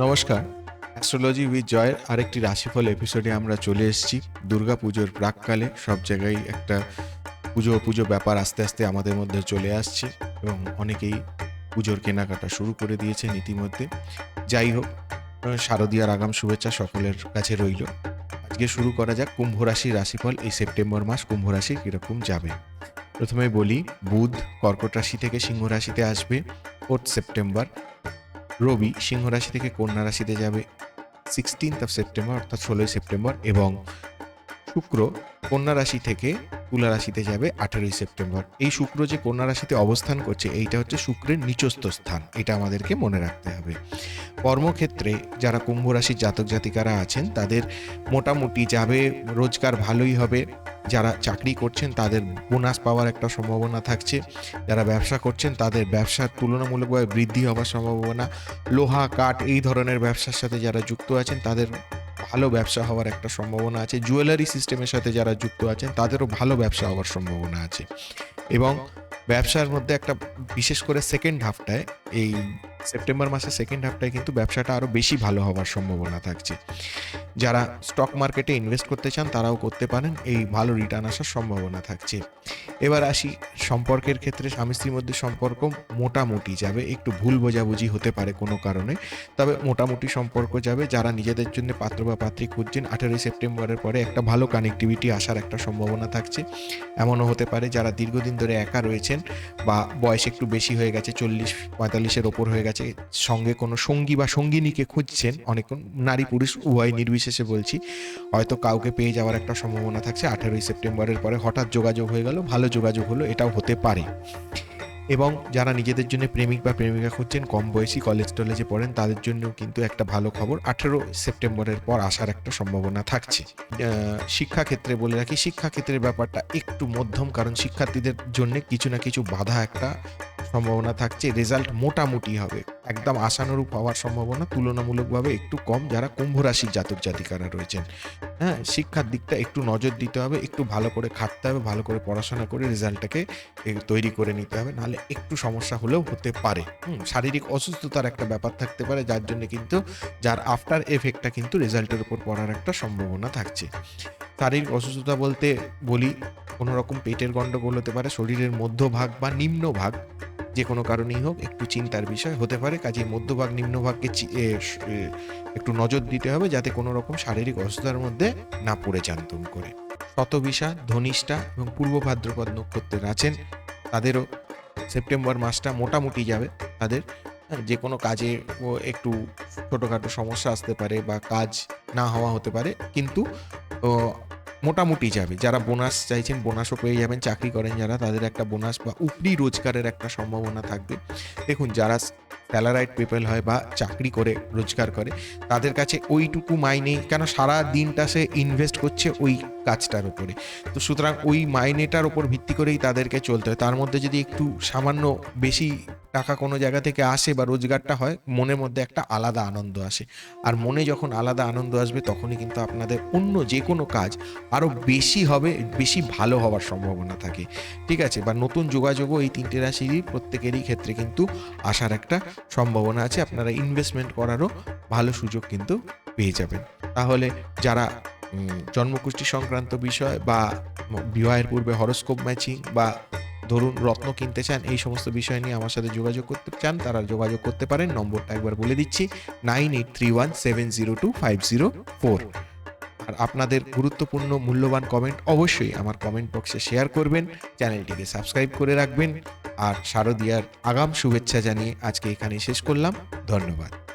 নমস্কার। Astrology with জয়ের আরেকটি রাশিফল এপিসোডে আমরা চলে এসেছি। দুর্গা পুজোর প্রাককালে সব জায়গায় একটা পুজো পুজো ব্যাপার আস্তে আস্তে আমাদের মধ্যে চলে আসছে এবং অনেকেই পুজোর কেনাকাটা শুরু করে দিয়েছেন ইতিমধ্যে। যাই হোক শারদীয়ার আগাম শুভেচ্ছা সকলের কাছে রইল। আজকে শুরু করা যাক কুম্ভ রাশির রাশিফল এই সেপ্টেম্বর মাস কুম্ভ রাশি কীরকম যাবে। প্রথমে বলি, বুধ কর্কট রাশি থেকে সিংহ রাশিতে আসবে। ফোর্থ সেপ্টেম্বর রবি সিংহ রাশি থেকে কন্যা রাশিতে যাবে। সিক্সটিন্থ অফ সেপ্টেম্বর অর্থাৎ ষোলোই সেপ্টেম্বর এবং শুক্র কন্যা রাশি থেকে তুলা রাশিতে যাবে আঠেরোই সেপ্টেম্বর। এই শুক্র যে কন্যা রাশিতে অবস্থান করছে, এইটা হচ্ছে শুক্রের নিচস্থ স্থান। এটা আমাদেরকে মনে রাখতে হবে। কর্মক্ষেত্রে যারা কুম্ভ রাশির জাতক জাতিকারা আছেন, তাদের মোটামুটি যাবে, রোজগার ভালোই হবে। যারা চাকরি করছেন, তাদের বোনাস পাওয়ার একটা সম্ভাবনা থাকছে। যারা ব্যবসা করছেন, তাদের ব্যবসার তুলনামূলকভাবে বৃদ্ধি হওয়ার সম্ভাবনা। লোহা, কাঠ এই ধরনের ব্যবসার সাথে যারা যুক্ত আছেন, তাদের ভালো ব্যবসা হওয়ার একটা সম্ভাবনা আছে। জুয়েলারি সিস্টেমের সাথে যারা যুক্ত আছেন, তাদেরও ভালো ব্যবসা হওয়ার সম্ভাবনা আছে। এবং ব্যবসার মধ্যে একটা বিশেষ করে সেকেন্ড হাফটায় এই সেপ্টেম্বর মাসের সেকেন্ড হাফটায় কিন্তু ব্যবসাটা আরও বেশি ভালো হওয়ার সম্ভাবনা থাকছে। যারা স্টক মার্কেটে ইনভেস্ট করতে চান, তারাও করতে পারেন। এই ভালো রিটার্ন আসার সম্ভাবনা থাকছে। এবার আসি সম্পর্কের ক্ষেত্রে। স্বামী স্ত্রীর মধ্যে সম্পর্ক মোটামুটি যাবে। একটু ভুল বোঝাবুঝি হতে পারে কোনো কারণে। তবে মোটামুটি সম্পর্ক যাবে। যারা নিজেদের জন্য পাত্র বা পাত্রী খুঁজছেন, আঠেরোই সেপ্টেম্বরের পরে একটা ভালো কানেক্টিভিটি আসার একটা সম্ভাবনা থাকছে। এমনও হতে পারে যারা দীর্ঘদিন ধরে একা রয়েছেন বা বয়স একটু বেশি হয়ে গেছে, চল্লিশ পঁয়তাল্লিশের ওপর হয়ে গেছে, সঙ্গে কোনো সঙ্গী বা সঙ্গিনীকে খুঁজছেন, অনেক নারী পুরুষ উভয় নির্বিশেষে বলছি, হয়তো কাউকে পেয়ে যাওয়ার একটা সম্ভাবনা থাকছে। আঠেরোই সেপ্টেম্বরের পরে হঠাৎ যোগাযোগ হয়ে গেল, ভালো যোগাযোগ হলো, এটাও হতে পারে। এবং যারা নিজেদের জন্য প্রেমিক বা প্রেমিকা খুঁজছেন, কম বয়সী কলেজ টলেজে পড়েন, তাদের জন্য কিন্তু একটা ভালো খবর। আঠেরো সেপ্টেম্বরের পর আসার একটা সম্ভাবনা থাকছে। শিক্ষাক্ষেত্রে বলে রাখি, শিক্ষাক্ষেত্রের ব্যাপারটা একটু মধ্যম, কারণ শিক্ষার্থীদের জন্য কিছু না কিছু বাধা একটা সম্ভাবনা থাকছে রেজাল্ট মোটামুটি হবে। একদম আশানুরূপ হওয়ার সম্ভাবনা তুলনামূলকভাবে একটু কম যারা কুম্ভ রাশির জাতক জাতিকারা রয়েছেন। হ্যাঁ শিক্ষার দিকটা একটু নজর দিতে হবে একটু ভালো করে খাটতে হবে ভালো করে পড়াশোনা করে রেজাল্টটাকে তৈরি করে নিতে হবে নাহলে একটু সমস্যা হলেও হতে পারে। হুম, শারীরিক অসুস্থতার একটা ব্যাপার থাকতে পারে যার জন্য কিন্তু যার আফটার এফেক্টটা কিন্তু রেজাল্টের উপর পড়ার একটা সম্ভাবনা থাকছে। শারীরিক অসুস্থতা বলতে বলি কোনো রকম পেটের গণ্ডগোল হতে পারে শরীরের মধ্যভাগ বা নিম্নভাগ যে কোনো কারণেই হোক, একটু চিন্তার বিষয় হতে পারে। কাজে মধ্যভাগ, নিম্নভাগকে একটু নজর দিতে হবে যাতে কোনো রকম শারীরিক অসুস্থতার মধ্যে না পড়ে যান তুম করে। শতবিশা ধনিষ্ঠা এবং পূর্ব ভাদ্রপদ নক্ষত্রের আছেন। তাদেরও সেপ্টেম্বর মাসটা মোটামুটি যাবে। তাদের যে কোনো কাজে একটু ছোটোখাটো সমস্যা আসতে পারে বা কাজ না হওয়া হতে পারে। কিন্তু মোটামুটি যাবে। যারা বোনাস চাইছেন, বোনাসও পেয়ে যাবেন। চাকরি করেন যারা, তাদের একটা বোনাস বা উপরি রোজগারের একটা সম্ভাবনা থাকবে। দেখুন, যারা স্যালারাইড পিপল হয় বা চাকরি করে, রোজগার করে, তাদের কাছে ওইটুকু মাইনে কেন সারা দিনটা সে ইনভেস্ট করছে ওই কাজটার উপরে। তো সুতরাং ওই মাইনেটার ওপর ভিত্তি করেই তাদেরকে চলতে হয়। তার মধ্যে যদি একটু সামান্য বেশি টাকা কোনো জায়গা থেকে আসে বা রোজগারটা হয়, মনের মধ্যে একটা আলাদা আনন্দ আসে। আর মনে যখন আলাদা আনন্দ আসবে, তখনই কিন্তু আপনাদের অন্য যে কোনো কাজ আরও বেশি হবে, বেশি ভালো হওয়ার সম্ভাবনা থাকে। ঠিক আছে? বা নতুন যোগাযোগও এই তিনটে রাশিরই প্রত্যেকেরই ক্ষেত্রে কিন্তু আসার একটা সম্ভাবনা আছে। আপনারা ইনভেস্টমেন্ট করারও ভালো সুযোগ কিন্তু পেয়ে যাবেন। তাহলে যারা জন্মকুষ্টি সংক্রান্ত বিষয় বা বিবাহের পূর্বে হরস্কোপ ম্যাচিং বা ধরুন রত্ন কিনতে চান, এই সমস্ত বিষয় নিয়ে আমার সাথে যোগাযোগ করতে চান, তারা যোগাযোগ করতে পারেন। নম্বরটা একবার বলে দিচ্ছি, nine eight three one seven zero two five zero four. আর আপনাদের গুরুত্বপূর্ণ, মূল্যবান কমেন্ট অবশ্যই আমার কমেন্ট বক্সে শেয়ার করবেন, চ্যানেলটিকে সাবস্ক্রাইব করে রাখবেন। আর শারদিয়ার আগাম শুভেচ্ছা জানিয়ে আজকে এখানে শেষ করলাম। ধন্যবাদ।